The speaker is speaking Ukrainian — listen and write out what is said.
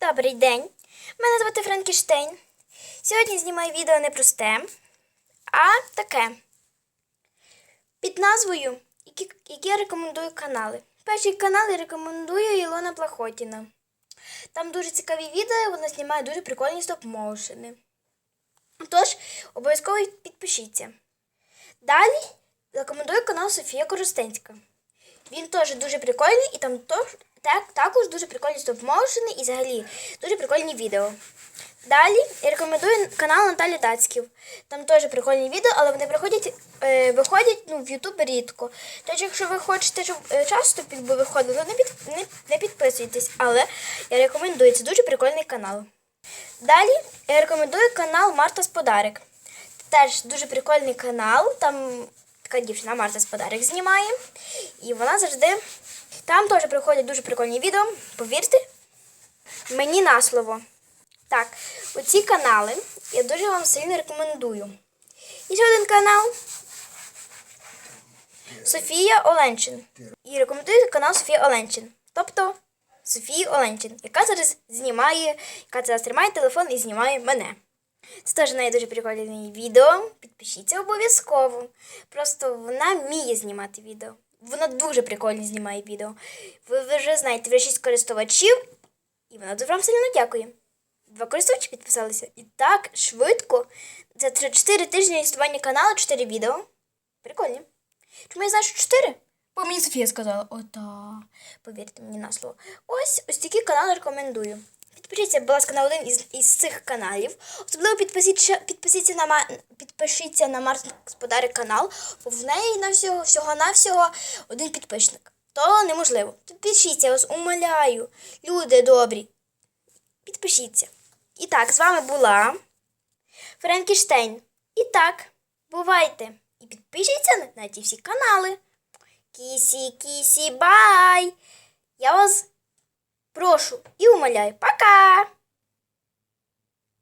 Добрий день. Мене звати Франкіштейн. Сьогодні знімаю відео не просте, а таке. Під назвою, які, які я рекомендую канали. Перший канал я рекомендую Ілона Плахотіна. Там дуже цікаві відео, вона знімає дуже прикольні стоп-моушени. Тож, обов'язково підпишіться. Далі рекомендую канал Софія Коростенська. Він теж дуже прикольний і там так, також дуже прикольні стоп-моушени і взагалі дуже прикольні відео. Далі я рекомендую канал Наталі Дацьків. Там теж прикольні відео, але вони приходять, е, виходять ну, в Ютуб рідко. Тож, якщо ви хочете, щоб е, часто під виходили, то не, під, не, не підписуйтесь. Але я рекомендую, це дуже прикольний канал. Далі я рекомендую канал Марта Сподарик. Теж дуже прикольний канал. Там така дівчина Марта Сподарик знімає. І вона завжди. Там теж приходять дуже прикольні відео. Повірте, мені на слово. Так, оці канали я дуже вам сильно рекомендую. І ще один канал Софія Оленчин. І рекомендую канал Софія Оленчин. Тобто Софії Оленчин, яка зараз знімає, яка зараз тримає телефон і знімає мене. Це теж в неї дуже прикольне відео. Підпишіться обов'язково. Просто вона вміє знімати відео. Вона дуже прикольно знімає відео. Ви, ви вже знаєте, ви 6 користувачів, і вона дуже вам сильно дякує. Два користувачі підписалися. І так швидко. За 3-4 тижні існування каналу 4 відео. Прикольні. Чому я знаю, що 4? Бо мені Софія сказала, ота. Повірте мені на слово. Ось ось такі канали рекомендую. Підпишіться, будь ласка, на один із, із цих каналів. Особливо підпишіться, підпишіться на підпишіться на Марс Господарі канал, бо в неї на всього всього на всього один підписник. То неможливо. Підпишіться, я вас умоляю. Люди добрі. Підпишіться. І так, з вами була Франкіштейн. І так, бувайте. І підпишіться на ті всі канали. Кісі, кісі, бай! Я вас прошу и умоляю. Пока!